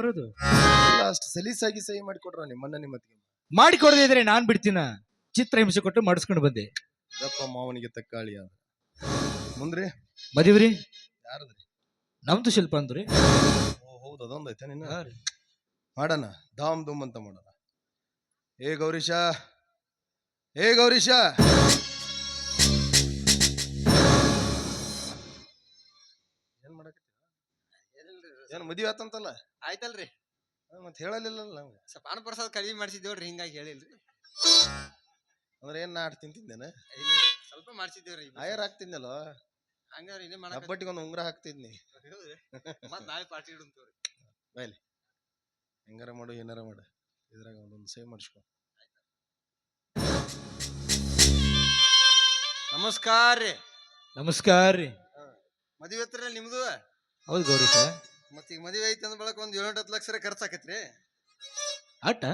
ಬರೋದು? ಅಷ್ಟು ಸಲೀಸಾಗಿ ಸಹಿ ಮಾಡಿಕೊಡ್ರ ನಿಮ್ಮನ್ನ ನಿಮ್ಮತ್ತಿಗೆ. ಮಾಡಿಕೊಡದೇ ಇದ್ರೆ ನಾನ್ ಬಿಡ್ತೀನ? ಚಿತ್ರ ಹಿಂಸೆ ಕೊಟ್ಟು ಮಾಡಿಸ್ಕೊಂಡು ಬಂದೆ. ಇದಪ್ಪ ಮಾವನಿಗೆ ತಕ್ಕಾಳಿ ಅದ ಮುಂದ್ರಿ. ಮದಿವ್ರಿ? ಯಾರದ್ರಿ? ನಮ್ದು ಶಿಲ್ಪ ಅಂದ್ರಿ. ಓ ಹೌದು ಅದೊಂದೈತೆ ಐತೆ ನಿನ್ನ ಮಾಡೋಣ ಧಾಮ್ ಧೂಮ್ ಅಂತ ಮಾಡೋಣ. ಏ ಗೌರೀಶ ಏ ಗೌರೀಶ! ಏನ್ ಮದ್ವಿ ಆತಂತಲ್ಲ? ಆಯ್ತಲ್ರಿ. ಮತ್ ಹೇಳಲಿಲ್ಲ ನಮ್ಗೆ. ಸ್ವಲ್ಪ ಅನ್ನ ಪ್ರಸಾದ ಕಡಿಮೆ ಮಾಡಿಸಿದ್ದೇವ್ರಿ ಹಿಂಗಾಗಿ ಹೇಳಿಲ್ರಿ. ಅಂದ್ರೆ ಏನ್ ನಾಟ್ ತಿಂತಿದ್ದೇನೆ? ಇಲ್ಲಿ ಸ್ವಲ್ಪ ಮಾಡಿಸಿದ್ದೇವ್ರಿ ಆಯರ್ ಹಾಕ್ತಿದ್ನಲ್ಲ? ಹಂಗಾರೆ ಇನ್ನೇ ಮಾಡಕ್ ಹಬ್ಬಟ್ಟಿಗೆ ಒಂದು ಉಂಗ್ರ ಹಾಕ್ತಿದ್ನಿ. ಮತ್ ನಾಳೆ ಪಾರ್ಟಿ ಇಡುತ್ತವ್ರಿ ಹೆಂಗಾರ ಮಾಡು ಏನಾರ ಮಾಡು. ಇದ್ರಾಗ ಒಂದೊಂದು ಸೇವ್ ಮಾಡಿಸ್ಕೊ. ನಮಸ್ಕಾರ ರೀ ನಮಸ್ಕಾರ ರೀ ಮದುವೆ ಹತ್ರ ನಿಮ್ದು? ಹೌದು ಗೌರೀಶ ಮತ್ ಈಗ ಮದುವೆ ಐತೆ ಅಂದ ಬಳಕ ಒಂದ್ ಏಳೆಂಟು ಹತ್ತು ಲಕ್ಷ ಖರ್ಚು ಆಕೈತ್ರಿ. ಅಟ್ಟ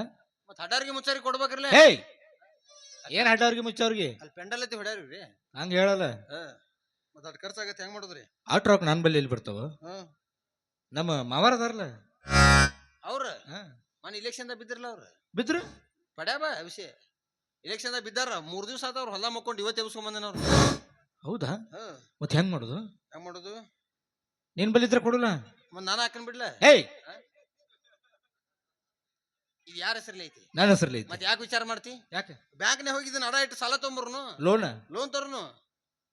ಮತ್ ಹಡಾರಿಗೆ ಮುಚ್ಚಾರಿ ಕೊಡ್ಬೇಕ್ರಲ್ಲ? ಏಯ್ ಏನ್ ಮುಚ್ಚ ಮುಚ್ಚವ್ರಿಗೆ? ಅಲ್ಲಿ ಪೆಂಡಲ್ ಐತಿ ಹೊಡ್ಯಾರಿ ಹಂಗ ಹೇಳಲ್ಲ. ಮತ್ ಅದ್ ಖರ್ಚಾಗತ್ತೆ ಹೆಂಗ್ ಮಾಡುದ್ರಿ? ಆಟ್ ರೊಕ್ಕ ನನ್ ಬಲ್ಲಿ ಎಲ್ಲಿ ಬರ್ತಾವ ಹ್ಮ್ ನಮ್ಮ ಮಾವಾರ ಅದಾರಲ್ಲ. ಅವ್ರ? ಹಾ. ಮನ್ ಇಲೆಕ್ಷನ್ ದಾಗ ಬಿದ್ದಿರಲ್ಲ ಅವ್ರ? ಬಿದ್ರು? ಪಡ್ಯಾಬ ವಿಷಯ ಇಲೆಕ್ಷನ್ ದಾಗ ಬಿದ್ದಾರ ಮೂರ್ ದಿವಸ ಆದವ್ರು ಅವ್ರ ಹೊಲ ಮಕ್ಕೊಂಡು ಇವತ್ತೆ ಎಬ್ಸ್ಕೊಂಡ್ ಬಂದೇನ ಅವ್ರು. ಹೌದಾ? ಹ್ಮ್ ಮತ್ ಹೆಂಗ್ ಮಾಡೋದು? ಹೆಂಗ್ ಮಾಡುದು? ನಿನ್ ಬಲ್ಲಿ ಇದ್ರೆ ಕೊಡಲ್ಲ. ಮತ್ ನಾನು ಹಾಕನ್ ಬಿಡ್ಲ? ಹೇ ಇದು ಯಾರ ಹೆಸರಲ್ಲಿ ಐತಿ? ನನ್ನ ಹೆಸರಲ್ಲಿ ಐತಿ. ಮತ್ ಯಾಕೆ ವಿಚಾರ ಮಾಡ್ತಿ? ಯಾಕೆ? ಬ್ಯಾಂಕ್ನೇ ಹೋಗಿದ್ದು ಅಡ ಇಟ್ಟು ಸಾಲ ತೊಂಬರ್ನು? Loan loan ತರುನು?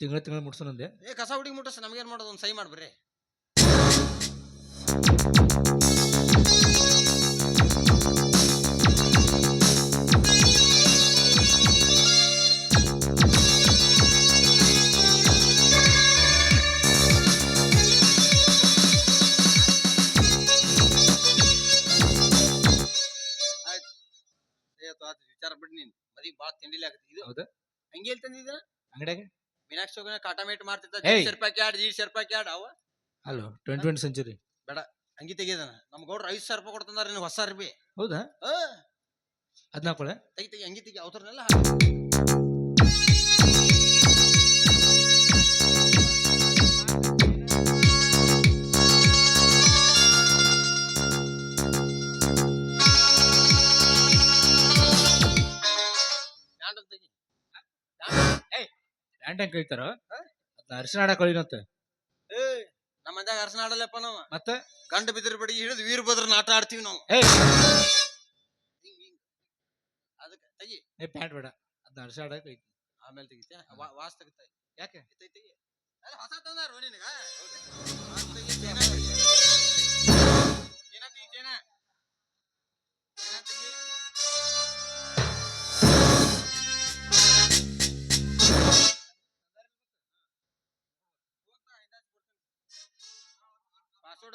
ತಿಂಗಳ ತಿಂಗಳ ಮುಟ್ಸೋನಂದೆ ಏ ಕಸ ಹುಡುಗಿ ಮುಟ್ಟಸ ನಮ್ಗೇನ್ ಮಾಡೋದು? ಒಂದು ಸಹಿ ಮಾಡ್ಬ್ರಿ ಆಯ್ತು ವಿಚಾರ ಬಿಡ್ ನೀನ್. ಮದಿ ಬಾಳ ತಿಂಡಿಲಿ ಆಗತ್ತೆ. ಇದು ಹೌದಾ? ಹಂಗೆ ಎಲ್ಲಿ ತಂದಿದ್ದ ಅಂಗಡಿಯಾಗ? ಮೀನಾಕ್ಷಿ ಕಾಟಾಮೇಟ್ ಮಾಡ್ತಿದ್ದ ಏಯ್. ದೀಡ್ಶೆ ರೂಪಾಯಿ ಕ್ಯಾಡ್ ದೀಡ್ಶೆ ರೂಪಾಯಿ ಕ್ಯಾಡ್ ಅವ? ಹಲೋ ಟ್ವೆಂಟಿ ಟ್ವೆಂಟಿ ಸೆಂಚುರಿ ಹಂಗಿ ತೆಗಿಯದನ. ನಮ್ ಗೌಡ್ರ ಐದ್ ಸಾವಿರ ರೂಪಾಯಿ ಕೊಡ್ತಂದಾರ ನೀನು ಹೊಸ ಅರ್ಬಿ. ಹೌದಾ? ಆ, ಅದ್ನ ಕೊಳೆ ತೆಗಿ ತೆಗಿ ಹಂಗಿ ತೆಗಿ ಅವತರ್ನೆಲ್ಲ ಲ್ಯಾಂಡ್ ಹೆಂಗ್ ಕಳಿತಾರ ಅದ್ನ ಅರಿಶಿನ ಆಡಕ್ ಕಳಿನಂತ ಏ ನಮ್ಮ ಮಂದ್ಯಾಗ ಅರ್ಸನ ಆಡಲ್ಲಪ್ಪ ನಾವು. ಮತ್ತೆ? ಗಂಡ ಬಿದ್ರ ಬಡಿಗೆ ಹಿಡಿದು ವೀರಭದ್ರ ಆಟ ಆಡ್ತೀವಿ ನಾವು. ಹಿಂಗ್ ಅದಕ್ಕೆ ತೆಗಿ. ಏ ಪ್ಯಾಂಟ್ ಬೇಡ. ಅದ್ನ ಅರಿಶಿನ ಆಡಕ್ ಐತಿ ಆಮೇಲೆ ತೆಗಿತೆ ವಾಸ್ ತೆಗಿತಾ ಯಾಕೆ? ಹೊಸ ತಂದಾರು ನಿನಗ? ವಾಸ್ ತೆಗಿ, ಚೈನಾ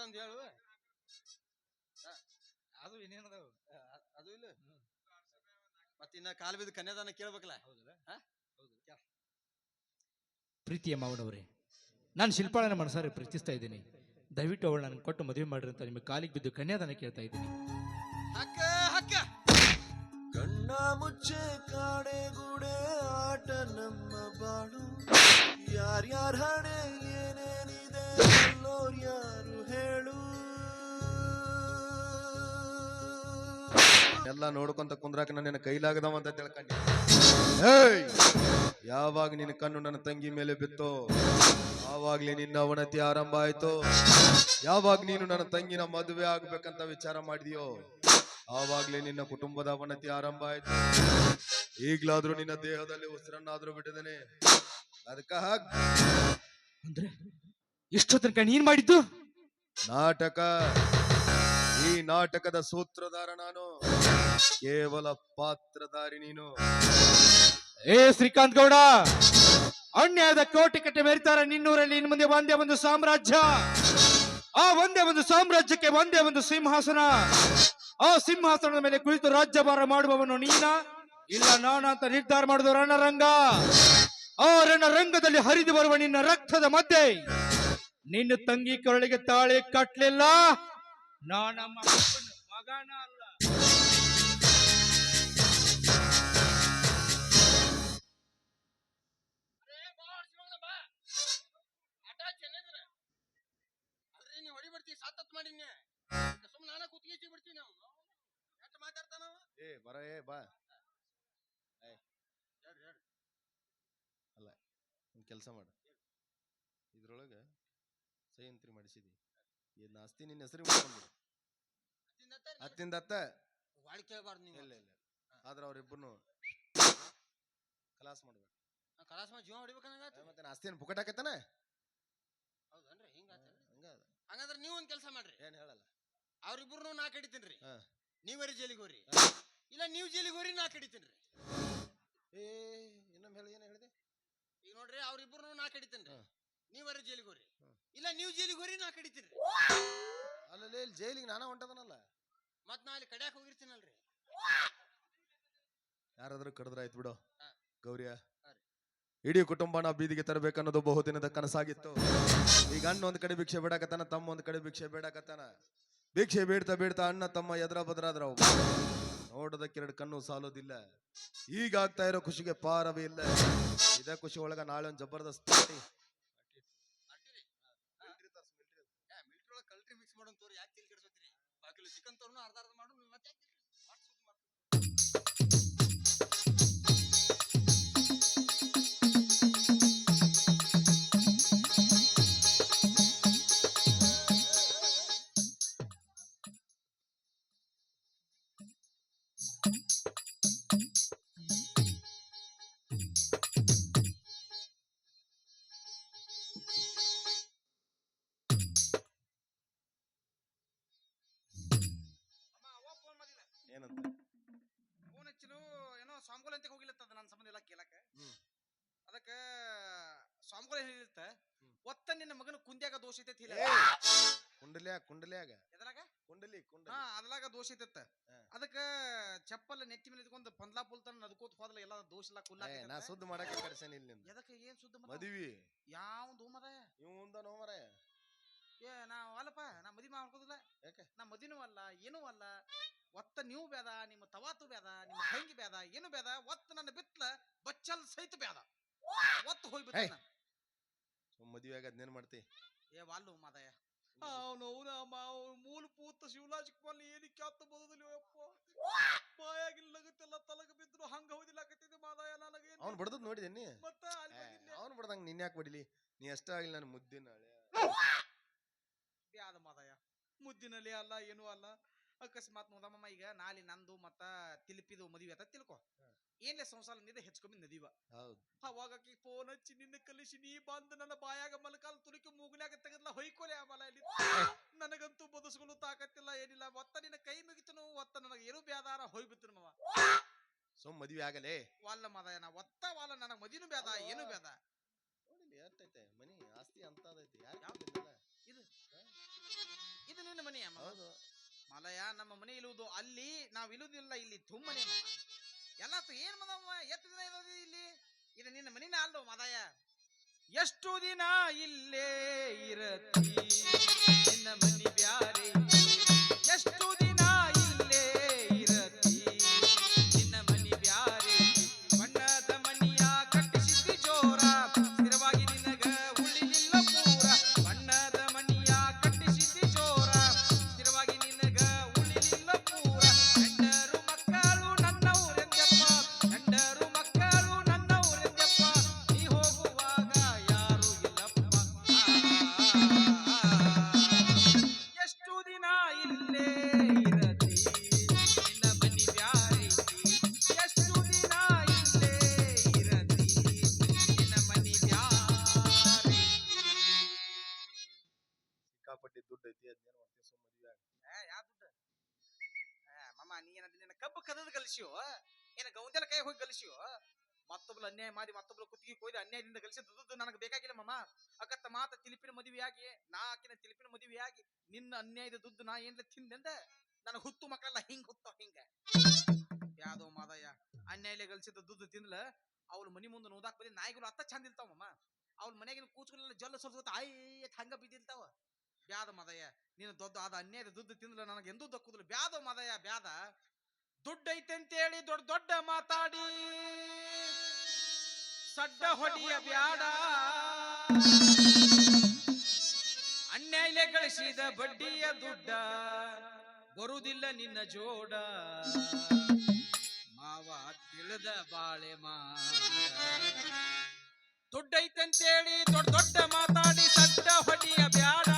ಅಂತ ಹೇಳು ಅದು ಇನ್ನೇನದ ಅದು? ಇಲ್ಲ. ಮತ್ತೆ ಇನ್ನ ಕಾಲ್ ಬಿದ್ದು ಕನ್ಯಾದಾನ ಕೇಳ್ಬೇಕಲ್ಲ? ಪ್ರೀತಿಯ ಮಾವನವರೇ ನಾನು ಶಿಲ್ಪಾಳನ ಮನಸಾರೆ ಪ್ರೀತಿಸ್ತಾ ಇದ್ದೀನಿ. ದಯವಿಟ್ಟು ಅವಳು ನನಗೆ ಕೊಟ್ಟು ಮದುವೆ ಮಾಡ್ರಿ ಅಂತ ನಿಮಗೆ ಕಾಲಿಗೆ ಬಿದ್ದು ಕನ್ಯಾದಾನ ಕೇಳ್ತಾ ಇದ್ದೀನಿ. ಹಕ್ಕ ಹಕ್ಕ. ಕಣ್ಣ ಮುಚ್ಚೆ ಕಾಡೆಗೂಡೆ ಆಟ ನಮ್ಮ ಬಾಳು. ಯಾರ್ಯಾರ ಹಣೆ ಏನೇನಿದೆ ಎಲ್ಲೋರ್ ಯಾರು? ಎಲ್ಲ ನೋಡ್ಕೊಂತ ಕುಂದ್ರಾಕ ನನ್ನ ಕೈಲಾಗದವ ಅಂತ ತಿಳ್ಕೊಂಡಿ. ಏಯ್! ಯಾವಾಗ ನಿನ್ನ ಕಣ್ಣು ನನ್ನ ತಂಗಿ ಮೇಲೆ ಬಿತ್ತೋ ಆವಾಗಲೇ ನಿನ್ನ ಅವನತಿ ಆರಂಭ ಆಯ್ತು ಯಾವಾಗ ನೀನು ನನ್ನ ತಂಗಿನ ಮದುವೆ ಆಗ್ಬೇಕಂತ ವಿಚಾರ ಮಾಡಿದ್ಯೋ ಆವಾಗಲೇ ನಿನ್ನ ಕುಟುಂಬದ ಅವನತಿ ಆರಂಭ ಆಯ್ತು. ಈಗ್ಲಾದ್ರೂ ನಿನ್ನ ದೇಹದಲ್ಲಿ ಉಸಿರನ್ನಾದ್ರೂ ಬಿಟ್ಟಿದ್ದೇನೆ. ಅದಕ್ಕ ಅಂದ್ರೆ ಎಷ್ಟು ತನಕ ನೀನ್ ಮಾಡಿದ್ದು? ನಾಟಕ. ಈ ನಾಟಕದ ಸೂತ್ರಧಾರ ನಾನು. ಕೇವಲ ಪಾತ್ರಧಾರಿ ನೀನು. ಏ ಶ್ರೀಕಾಂತ್ ಗೌಡ, ಅನ್ಯಾಯದ ಕೋಟಿ ಕಟ್ಟೆ ಮೆರಿತಾರೆ ನಿನ್ನೂರಲ್ಲಿ ಇನ್ ಮುಂದೆ ಒಂದೇ ಒಂದು ಸಾಮ್ರಾಜ್ಯ. ಆ ಒಂದೇ ಒಂದು ಸಾಮ್ರಾಜ್ಯಕ್ಕೆ ಒಂದೇ ಒಂದು ಸಿಂಹಾಸನ. ಆ ಸಿಂಹಾಸನದ ಮೇಲೆ ಕುಳಿತು ರಾಜ್ಯಭಾರ ಮಾಡುವವನು ನೀನ? ಇಲ್ಲ ನಾನ ಅಂತ ನಿರ್ಧಾರ ಮಾಡುದು ರಣರಂಗ. ಆ ರಣರಂಗದಲ್ಲಿ ಹರಿದು ಬರುವ ನಿನ್ನ ರಕ್ತದ ಮಧ್ಯೆ. ನಿನ್ನ ತಂಗಿ ಕೊರಳಿಗೆ ತಾಳೆ ಕಟ್ಲಿಲ್ಲ. ನಾನಮ್ಮ ಮಗನ ಏ ಬರ ಏ ಬಾ. ಅಲ್ಲ ಒಂದು ಕೆಲಸ ಮಾಡು. ಇದ್ರೊಳಗೆ ಸಹಿ ಎಂತ್ರಿ ಮಾಡಿಸಿದಿ. ಇದನ್ನ ಆಸ್ತಿ ನಿನ್ನ ಹೆಸರು ಮಾಡ್ಕೊಂಡ್ಬಿಡು. ಹತ್ತಿಂದ. ಹತ್ತಿಂದ ವಾಡಿ ಕೇಳಬಾರ್ದು ನೀವು ಇಲ್ಲ ಇಲ್ಲ ಆದ್ರೆ ಅವ್ರಿಬ್ಬರು ಕಲಾಸ್ ಮಾಡ್ಬೇಕು. ಮಾಡಿ ಜೀವ ಹೊಡಿಬೇಕನ್ನಂಗಾತ ಮತ್ತೆ ಆಸ್ತಿ ಏನು ಪುಕಟ್ ಹಾಕತ್ತಾನೆ? ಹೌದನ್ರಿ ಹಿಂಗ ಹಂಗ ಅದ. ಹಂಗಂದ್ರ ನೀವು ಒಂದು ಕೆಲಸ ಮಾಡ್ರಿ. ಏನು ಹೇಳಲ್ಲ. ಅವ್ರಿಬ್ರು ನಾ ಕಡಿತೀನಿ ರೀ ನೀವರಿ ಜೈಲಿಗೆ ಹೋಗ್ರಿ. ಇಲ್ಲ ನೀವ್ ಜೈಲಿಗೆ ಹೋರಿ ನಾ ರೀ. ಏ ಇನ್ನೊಮ್ಮೆ ಹೇಳಿ ಏನು ಹೇಳಿದೆ? ಈಗ ನೋಡ್ರಿ ಅವ್ರಿಬ್ರು ನಾ ಕಡಿತೇನ್ರಿ ರೀ. ನೀವರಿ ಜೈಲಿಗೆ ಹೋರಿ ಇಲ್ಲ ನೀವ್ ಜೈಲಿಗೆ ಹೋರಿ ನಾ ಕಡಿತೀನಿ ಅಲ್ಲಲ್ಲಿ ಇಲ್ಲಿ ಜೈಲಿಗೆ ನಾನ ಹೊಂಟದನಲ್ಲ? ಮತ್ ನಾ ಅಲ್ಲಿ ಕಡ್ಯಾಕ ಹೋಗಿರ್ತೀನಲ್ರಿ. ಯಾರಾದ್ರೂ ಕಡಿದ್ರ ಆಯ್ತು ಬಿಡು. ಗೌರಿಯ. ಇಡೀ ಕುಟುಂಬ ಇಡೀ ಕುಟುಂಬನ ಬೀದಿಗೆ ತರಬೇಕನ್ನೋದು ಬಹುದಿನದ ಕನಸಾಗಿತ್ತು. ಈಗ ಅಣ್ಣ ಒಂದ್ ಕಡೆ ಭಿಕ್ಷೆ ಬೇಡಕತ್ತಾನ ತಮ್ಮ ಒಂದ್ ಕಡೆ ಭಿಕ್ಷೆ ಬೇಡಕತ್ತಾನ. ಭಿಕ್ಷೆ ಬೇಡ್ತಾ ಬೇಡ್ತಾ ಅಣ್ಣ ತಮ್ಮ ಎದ್ರ ಬದ್ರಾದ್ರ ನೋಡೋದಕ್ಕೆರಡು ಕಣ್ಣು ಸಾಲೋದಿಲ್ಲ. ಈಗ ಆಗ್ತಾ ಇರೋ ಖುಷಿಗೆ ಪಾರವೇ ಇಲ್ಲ. ಇದೇ ಖುಷಿ ಒಳಗ ನಾಳೆ ಒಂದು ಜಬರ್ದಸ್ತ್ ಪಾರ್ಟಿ ಮಿಲ್ಟ್ರಿ ಒಳಗ್ ಕಲ್ಟ್ರಿ ಮಿಕ್ಸ್ ಮಾಡೋನ್ ತೋರಿ. ಯಾಕೆ ತಿಲ್ ಕೆಡ್ಸೋತೀರಿ? ಬಾಕಿಲು ಚಿಕನ್ ತೋರ್ನು ಅರ್ಧ ಮಾಡು ಮತ್ತೆ ದೋಷ ಐತೆ ಹೇಳ ಕುಂಡಲ್ಯಾಗ ಕುಂಡಲ್ಯಾಗ. ಎದ್ರಾಗ? ಕುಂಡಲಿ ಹಾ ಕುಂಡಲಿ ಅದ್ರಾಗ ದೋಷ ಐತತ್ತ ಹಾ. ಅದಕ್ಕ ಚಪ್ಪಲ್ ನೆತ್ತಿ ಮೇಲೆ ಇದ್ಕೊಂಡು ಪಂದ್ಲಾ ಪುಲ್ತನ ನದ್ಕೋತ್ ಹೋದಲ್ಲ ಎಲ್ಲ ದೋಷ ಎಲ್ಲ ಕುಲ್ಲ ನಾ ಸುದ್ದಿ ಮಾಡಕ್ಕೆ ಕರ್ಸೇನಿ ಇಲ್ಲಿ ನಿಂದು. ಎದಕ್ಕ ಏನ್ ಸುದ್ದ ಮದ ಮದ್ವಿ. ಯಾವ್ದು ಮದ ಇವ್ ಮುಂದ ನೋ ಮರ. ಏ ನಾ ಅಲ್ಲಪ್ಪ ನಾ ಮದಿ ಮಾಡ್ಕೋದಿಲ್ಲ ಯಾಕೆ? ನಾ ಮದಿನೂ ಅಲ್ಲ ಏನೂ ಅಲ್ಲ. ಒತ್ತ ನೀವು ಬೇದ ನಿಮ್ಮ ತವಾತು ಬೇದ ನಿಮ್ಮ ತಂಗಿ ಬೇದ ಏನು ಬೇದ ಒತ್ತ ನನ್ನ ಬಿತ್ಲ ಬಚ್ಚಲ್ ಸಹಿತ ಬೇದ ಒತ್ತ ಹೋಗ್ಬಿಟ್ಟ ಮದ್ವೆ ಆಗ ಅದ್ನೇನ್ ಮಾಡ್ತಿ? ಏ వాళ్ళు మాదయ్య ಅವನು ಅವನ ಮೂಲ ಪೂತ ಶಿವರಾಜ್ ಕುಮಾರ್ ಏನಕ್ಕೆ ಆತ ಬದುದಿಲ್ಲ ಯಪ್ಪ ಬಾಯಾಗಿಲ್ಲಗತ್ತೆಲ್ಲ ತಲಗ ಬಿದ್ರು ಹಂಗ ಹೌದಿಲ್ಲಕತ್ತಿದ್ದೆ ಮಾದಾಯ ನನಗೆ ಅವ್ನ್ ಬಡ್ದದ್ ನೋಡಿದೆ ನೀ? ಮತ್ತ. ಅವ್ನ್ ಬಡ್ದಂಗ ನಿನ್ ಯಾಕೆ ಬಡಿಲಿ? ನೀ ಅಷ್ಟ ಆಗಿಲ್ಲ ನನ್ನ ಮುದ್ದಿನ ಬ್ಯಾದ ಮಾದಾಯ ಮುದ್ದಿನಲ್ಲಿ ಅಲ್ಲ ಏನೂ ಅಲ್ಲ. ಅಕಸ್ಮಾತ್ ನೋದಮ್ಮ ಈಗ ನಾಳೆ ನಂದು ಮತ್ತ ತಿಲಿಪಿದು ಮದುವೆ ಆತ ತಿಳ್ಕೊ. ಏನ್ಲೆ ಸಂಸಾರ ನಿಂದ ಹೆಚ್ಕೊಂಬಿ ನದಿವ. ಹೌದ್. ಅವಾಗ ಫೋನ್ ಹಚ್ಚಿ ನಿನ್ನ ಕಲಿಸಿ ನೀ ಬಂದು ನನ್ನ ಬಾಯಾಗ ಮಲಕಾಲ ತುಳುಕಿ ಮೂಗ್ನ್ಯಾಗ ತೆಗೆದ್ಲ ಹೊಯ್ಕೊಲೆ ಆಮಲ ಇಲ್ಲಿ. ನನಗಂತೂ ಬದುಸ್ಕೊಳ್ಳು ತಾಕತ್ತಿಲ್ಲ ಏನಿಲ್ಲ. ಒತ್ತ ನಿನ್ನ ಕೈ ಮುಗಿತನು ಒತ್ತ ನನಗೆ ಏನು ಬ್ಯಾದಾರ ಹೋಯ್ಬಿತ್ತು ಮವ. ಸುಮ್ ಮದ್ವೆ ಆಗಲೇ? ವಾಲ್ಲ ಮದ ನಾ ಒತ್ತ ವಾಲ ನನಗ ಮದಿನೂ ಬ್ಯಾದ ಏನು ಬ್ಯಾದ. ನೋಡಿಲಿ ಎಷ್ಟೈತೆ ಮನಿ ಆಸ್ತಿ ಅಂತದೈತಿ ಯಾರು ಇದು ಇದು ನಿನ್ನ ಮನೆಯ ಹೌದು. ಮಲಯ ನಮ್ಮ ಮನೆ ಇಲ್ಲುವುದು ಅಲ್ಲಿ ನಾವ್ ಇಲ್ಲುದಿಲ್ಲ ಇಲ್ಲಿ ತುಂಬನೇ ಎಲ್ಲ ಏನ್ ಮದಮ್ಮ? ಎಷ್ಟು ದಿನ ಇರೋದು ಇಲ್ಲಿ? ಇದು ನಿನ್ನ ಮನಿನ ಅಲ್ಲೋ ಮದಯ? ಎಷ್ಟು ದಿನ ಇಲ್ಲೇ ಇರತಿ ನಿನ್ನ ಮನಿ ಬ್ಯಾರೆ. ಎಷ್ಟು ದಿನ ಏ, ನಿನ್ನ ಕಬ್ಬು ಕದದ ಕಲಿಸಿಯೋ? ಏನ ಗೌಂದೆಲ ಕೈ ಹೋಗಿ ಕಲಿಸಿಯೋ? ಮತ್ತೊಬ್ರು ಅನ್ಯಾಯ ಮಾಡಿ ಮತ್ತೊಬ್ರು ಕುತ್ತಿಗೆ ಕೊಯ್ದು ಅನ್ಯಾಯದಿಂದ ಕಲಸಿದ ದುಡ್ಡು ನನಗೆ ಬೇಕಾಗಿಲ್ಲ ಮಮ್ಮ ಅಕತ್ತ ಮಾತ ತಿಲಿಪಿನ ಮದುವೆಯಾಗಿ ನಾ ಆಕಿನ ತಿಲಿಪಿನ ಮದುವೆಯಾಗಿ ನಿನ್ನ ಅನ್ಯಾಯದ ದುಡ್ಡು ನಾ ಏನ್ಲ ತಿಂದ ನನಗೆ ಹುತ್ತು ಮಕ್ಕಳೆಲ್ಲ ಹಿಂಗ್ ಹುತ್ತೋ ಹಿಂಗ. ಯಾವ್ದೋ ಮಾದಯ್ಯ ಅನ್ಯಾಯಲೆ ಕಲಿಸಿದ ದುಡ್ಡು ತಿನ್ಲ ಅವ್ಳ ಮನಿ ಮುಂದೆ ನೋದಾಕ್ ಬಂದಿ ನಾಯಿಗಳು ಅತ್ತ ಚಂದ ಇರ್ತಾವ ಮಾಮ. ಅವ್ಳ ಮನೆಗಿನ ಕೂಚ್ಗಳೆಲ್ಲ ಜಲ್ಲ ಸ್ವಲ್ಪ ಆಯ್ ಹಂಗ ಬಿದ್ದಿರ್ತಾವ ಬ್ಯಾದ ಮದಯ ನೀನು ದೊಡ್ಡ ಆದ ಅನ್ಯಾಯದ ದುಡ್ಡು ತಿಂದ್ರೆ ನನಗೆ ಎಂದೂ ದಕ್ಕುದಿಲ್ಲ. ಬ್ಯಾದ ಮದಯ ಬ್ಯಾದ. ದುಡ್ಡು ಐತೆ ಅಂತೇಳಿ ದೊಡ್ಡ ದೊಡ್ಡ ಮಾತಾಡಿ. ಸಡ್ಡ ಹೊಡಿಯ ಬ್ಯಾಡ. ಅನ್ಯಾಯಲೆ ಗಳಿಸಿದ ಬಡ್ಡಿಯ ದುಡ್ಡ ಬರುವುದಿಲ್ಲ ನಿನ್ನ ಜೋಡ. ಮಾವ ತಿಳಿದ ಬಾಳೆ ಮಾ ದುಡ್ಡೈತಂತೇಳಿ ದೊಡ್ಡ ದೊಡ್ಡ ಮಾತಾಡಿ, ಸಡ್ಡ ಹೊಡಿಯ ಬ್ಯಾಡ.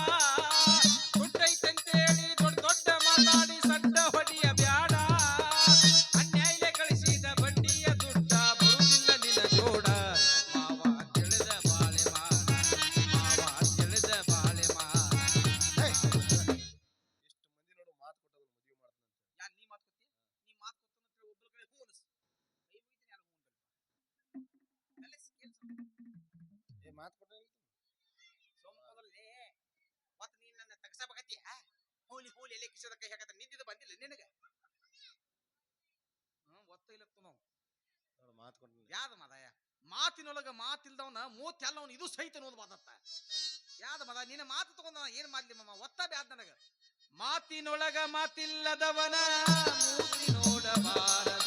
ಯಾದ ಮದಾಯ ಮಾತಿನೊಳಗ ಮಾತಿಲ್ದವನ ಮೂತ್ ಎಲ್ಲವನ್ ಇದು ಸಹಿತ ಅನ್ನೋದು ಯಾದ ಮದ? ನಿನ್ನ ಮಾತು ತಗೊಂಡ ಏನ್ ಮಾಡ್ಲಿ ಮಮ್ಮ ಒತ್ತ ಬ್ಯಾದ ನನಗ. ಮಾತಿನೊಳಗ ಮಾತಿಲ್ಲದವನ ಮೂತಿ ನೋಡಬಾರದು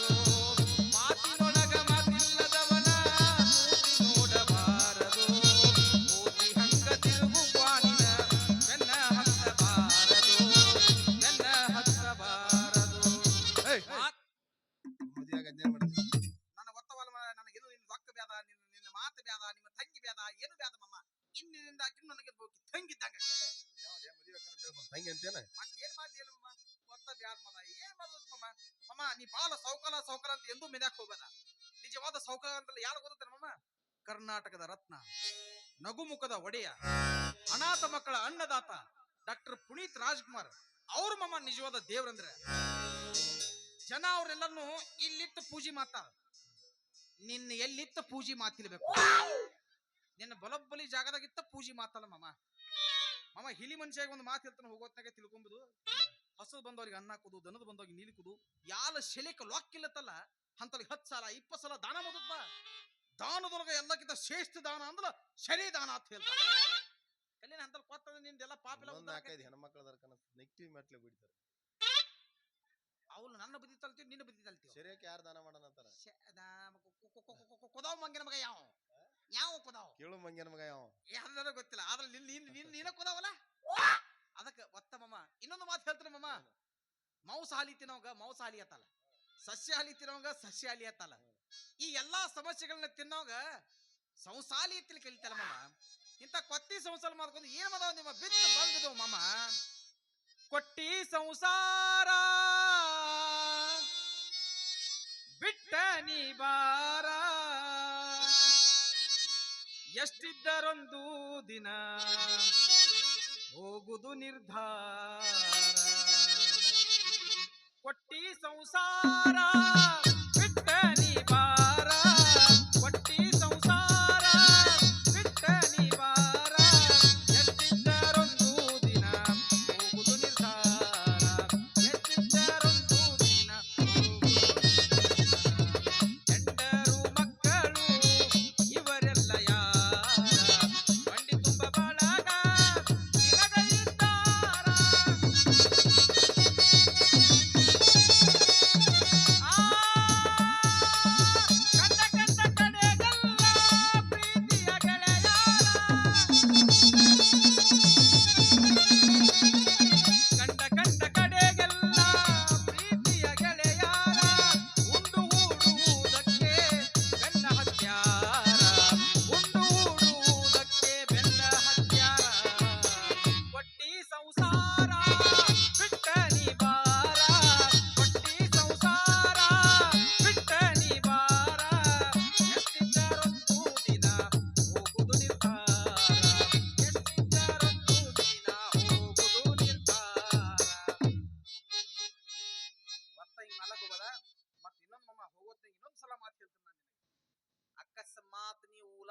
ಸೌಕಲ ಅಂತಲ್ಲ ಯಾರು ಗೊತ್ತ ಮಮ್ಮ ಕರ್ನಾಟಕದ ರತ್ನ, ನಗುಮುಖದ ಒಡೆಯ, ಅನಾಥ ಮಕ್ಕಳ ಅನ್ನದಾತ ಡಾಕ್ಟರ್ ಪುನೀತ್ ರಾಜ್ಕುಮಾರ್. ಅವ್ರ ಮಮ್ಮ ನಿಜವಾದ ದೇವ್ರಂದ್ರೆ, ಜನ ಅವ್ರೆಲ್ಲರನ್ನು ಇಲ್ಲಿಟ್ಟು ಪೂಜೆ ಮಾತಾ. ನಿನ್ನ ಎಲ್ಲಿತ್ತ ಪೂಜೆ ಮಾತಿಲ್ಬೇಕು ನಿನ್ನ ಬಲಬ್ಬಲಿ ಜಾಗದಾಗಿತ್ತ ಪೂಜೆ ಮಾತಲ್ಲ ಮಮ್ಮ ಮಮ್ಮ ಹಿಲಿ ಮನುಷ್ಯಾಗ ಒಂದು ಮಾತು ಹೇಳ್ತಾನೆ, ಹೋಗೋತ್ನಾಗ ತಿಳ್ಕೊಂಬುದು ಹಸದು ಬಂದವ್ರಿಗೆ ಅನ್ನ ಹಾಕುದು ದನದ ಬಂದವ್ರಿಗೆ ನೀಲಿಕುದು ಯಾಲ ಶೆಲೆಕ ಲೊಕ್ಕಿಲ್ಲತ್ತಲ್ಲ ಅಂತಲ್ಲಿ ಹತ್ತು ಸಲ ಇಪ್ಪತ್ತು ಸಲ ದಾನ ಮಾಡುತ್ತ ದಾನದೊಳಗೆ ಎಲ್ಲಕ್ಕಿಂತ ಶ್ರೇಷ್ಠ ದಾನ ಅಂದ್ರೆ ಶರೀ ದಾನ ಅಂತ ಹೇಳ್ತಾರೆ. ಕಲ್ಲಿನ ಅಂತಲ್ಲಿ ಕೊತ್ತದ ನಿಂದೆಲ್ಲ ಪಾಪ ಎಲ್ಲ ನಾಲ್ಕೈದು ಹೆಣ್ಮಕ್ಳು ಅದಾರ ನೆಕ್ಟಿವ್ ಮೆಟ್ಲೆ ಬಿಡ್ತಾರೆ. ಅವ್ರು ನನ್ನ ಬುದ್ಧಿ ತಲ್ತೀವಿ ನಿನ್ನ ಬುದ್ಧಿ ತಲ್ತೀವಿ ಶರೀರಕ್ಕೆ ಯಾರು ದಾನ ಮಾಡೋಣ ಅಂತಾರ? ಕೊದಾವ್ ಮಂಗಿನ ಮಗ ಯಾವ? ಯಾವ ಕೊದಾವ್? ಕೇಳು ಮಂಗಿನ ಮಗ ಯಾವ? ಯಾವ್ದಾರ ಗೊತ್ತಿಲ್ಲ. ಆದ್ರೆ ನಿನ್ ನಿನ್ನ ನಿನ್ನ ನೀನ ಕೊದಾವಲ್ಲ? ಅದಕ್ಕೆ ಒತ್ತ ಮಮ್ಮ ಇನ್ನೊಂದು ಮಾತು ಹೇಳ್ತಾರೆ ಮಮ್ಮ ಮಾಂಸಾಹಾಲಿ ತಿನ್ನೋಂಗ ಹಾಲಿ ಅತ್ತಲ್ಲ ಸಸ್ಯಾಹಾಲಿ ತಿನ್ನೋಂಗ ಸಸ್ಯಾಹಾಲಿ ಅತ್ತಲ್ಲ ಈ ಎಲ್ಲಾ ಸಮಸ್ಯೆಗಳನ್ನ ತಿನ್ನೋಂಗ ಸಂಸಾಲಿ ಎತ್ತಲಿ ಕಲಿತಲ್ಲ ಮಮ್ಮ ಇಂಥ ಕೊತ್ತಿ ಸಂಸಾರ ಮಾಡ್ಕೊಂಡು ಏನ್ ಮಾಡವ ನಿಮ್ಮ ಬಿತ್ತು ಬಂದದು ಮಮ್ಮ ಕೊಟ್ಟಿ ಸಂಸಾರ ಬಿಟ್ಟ ನೀ ಬಾರ ಎಷ್ಟಿದ್ದರೊಂದು ದಿನ ಹೋಗುದು ನಿರ್ಧಾರ. ಕೊಟ್ಟಿ ಸಂಸಾರ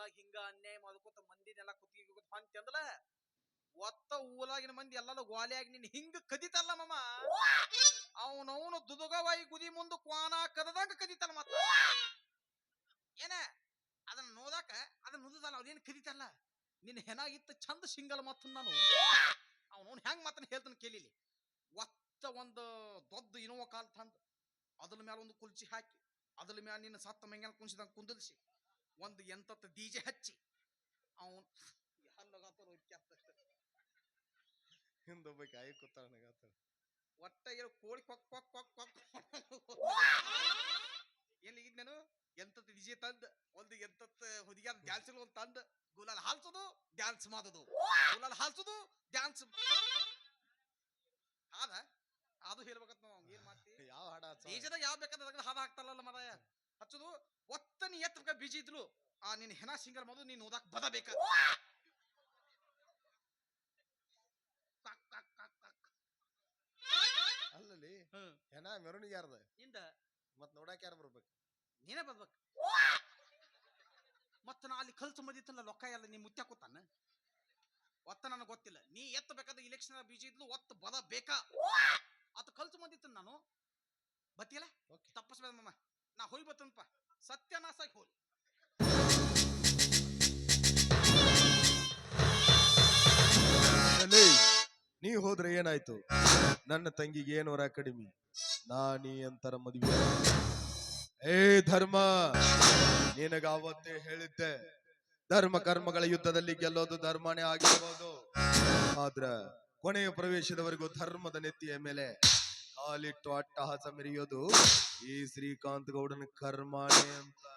ಊಲಾಗ ಹಿಂಗ ಅನ್ಯಾಯ ಮಾಡ್ಕೋತ ಮಂದಿನೆಲ್ಲ ಕುತ್ತಿಗೆ ಹೊಂತಿ ಅಂದಲ? ಒತ್ತ ಊಲಾಗಿನ ಮಂದಿ ಎಲ್ಲ ಗ್ವಾಲಿಯಾಗಿ ನೀನ್ ಹಿಂಗ ಕದಿತಲ್ಲ ಮಮ್ಮ ಅವನವನು ದುದುಗವಾಯಿ ಗುದಿ ಮುಂದೆ ಕ್ವಾನ ಕದದಂಗ ಕದಿತಲ್ಲ ಮತ್ತ? ಏನ? ಅದನ್ನ ನೋದಾಕ ಅದನ್ನ ನುದದಲ್ಲ ಅವ್ನೇನ್ ಕದಿತಲ್ಲ? ನಿನ್ನ ಹೆನಾಗಿತ್ತ ಚಂದ ಸಿಂಗಲ್ ಮತ್ತ ನಾನು. ಅವನವನ್ ಹೆಂಗ್ ಮಾತನ್ನ ಹೇಳ್ತಾನೆ ಕೇಳಿಲಿ? ಒತ್ತ ಒಂದು ದೊಡ್ಡ ಇನೋವ ಕಾಲ್ ತಂದು ಅದ್ರ ಮೇಲೆ ಒಂದು ಕುಲ್ಚಿ ಹಾಕಿ, ಅದ್ರ ಮೇಲೆ ನಿನ್ನ ಸತ್ತ ಮಂಗ್ಯಾನ ಕುಂಚಿದಂಗ ಕುಂದಿರಿಸಿ. ಒಂದು ಎಂತತ್ತ ಡಿಜೆ ಹಚ್ಚಿ. ಅವನ್ ಎಲ್ಲಗಾತಾರ ಹಿಂದೊಬ್ಬ ಕಾಯಿ ಕೂತಾಳ ನಗಾತಾಳ ಒಟ್ಟ ಏನು ಕೋಳಿ ಕೊಕ್ ಕೊಕ್ ಕೊಕ್ ಕೊಕ್ ಎಲ್ಲಿ ಇದ್ನೇನು ನಾನು? ಎಂತತ್ ಡಿಜೆ ತಂದ್ ಒಂದು ಎಂತತ್ ಹುಡುಗಿಯಾದ ಡ್ಯಾನ್ಸ್ ಒಂದು ತಂದ್ ಗುಲಾಲ್ ಹಾಲ್ಸೋದು ಡ್ಯಾನ್ಸ್ ಮಾಡೋದು. ಗುಲಾಲ್ ಹಾಲ್ಸೋದು ಡ್ಯಾನ್ಸ್ ಆದ? ಅದು ಹೇಳ್ಬೇಕತ್ ನಾವು ಏನ್ ಮಾಡ್ತೀವಿ ಯಾವ ಹಾಡ ದೇಶದಾಗ ಯಾವ ಬೇಕಾದ ಹಾದ ಹಾಕ್ತಾರಲ್ಲ ಮರಾಯ. ಹಚ್ಚೋದು ಒತ್ತ ನೀ ಎತ್ತ ಬಿಜಿ ಇದ್ಲು. ಆ ನಿನ್ ಹೆಣ ಸಿಂಗಲ್ ಮಾಡೋದು ನೀನ್ ಓದಾಕ್ ಬದಬೇಕ. ಅಲ್ಲಲ್ಲಿ. ಹೆಣ ಮೆರವಣಿಗೆ ಯಾರ್ದ? ನಿಂದ? ಮತ್ ನೋಡಕ್ ಯಾರು ಬರ್ಬೇಕು? ನೀನೇ ಬರ್ಬೇಕು. ಮತ್ತ ನಾ ಅಲ್ಲಿ ಕಲ್ತು ಮದಿತ್ತಲ್ಲ ಲೊಕ್ಕ ಎಲ್ಲ ನೀ ಮುತ್ಯ ಕೂತಾನ ಒತ್ತ ನನಗೆ ಗೊತ್ತಿಲ್ಲ. ನೀ ಎತ್ತ ಬೇಕಾದ್ರೆ ಇಲೆಕ್ಷನ್ ಬಿಜಿ ಇದ್ಲು ಒತ್ತ ಬದ ಬೇಕಾ ಅದು ಕಲ್ತು ಬಂದಿತ್ತು ನಾನು. ಬತ್ತಿಯಲ್ಲ. ತಪ್ಪಿಸ್ಬೇಡ ಮಮ್ಮ ನಾ ಹೋಯ್ ಬತ್ತನಪ್ಪ. ಸತ್ಯನಾಸಾಗಿ ಹೋಲ್ ನೀ ಹೋದ್ರೆ ಏನಾಯ್ತು? ನನ್ನ ತಂಗಿಗೆ ಏನು ವರ ಕಡಿಮೆ? ನಾನೀ ಅಂತರ ಮದುವೆ. ಏ ಧರ್ಮ, ನಿನಗ ಅವತ್ತೇ ಹೇಳಿದ್ದೆ. ಧರ್ಮ ಕರ್ಮಗಳ ಯುದ್ಧದಲ್ಲಿ ಗೆಲ್ಲೋದು ಧರ್ಮನೇ ಆಗಿರ್ಬೋದು. ಆದ್ರ ಕೊನೆಯ ಪ್ರವೇಶದವರೆಗೂ ಧರ್ಮದ ನೆತ್ತಿಯ ಮೇಲೆ ಕಾಲಿಟ್ಟು ಅಟ್ಟಹಾಸ ಮೆರೆಯೋದು ಈ ಶ್ರೀಕಾಂತ್ ಗೌಡನ ಕರ್ಮಾಣೆ ಅಂತ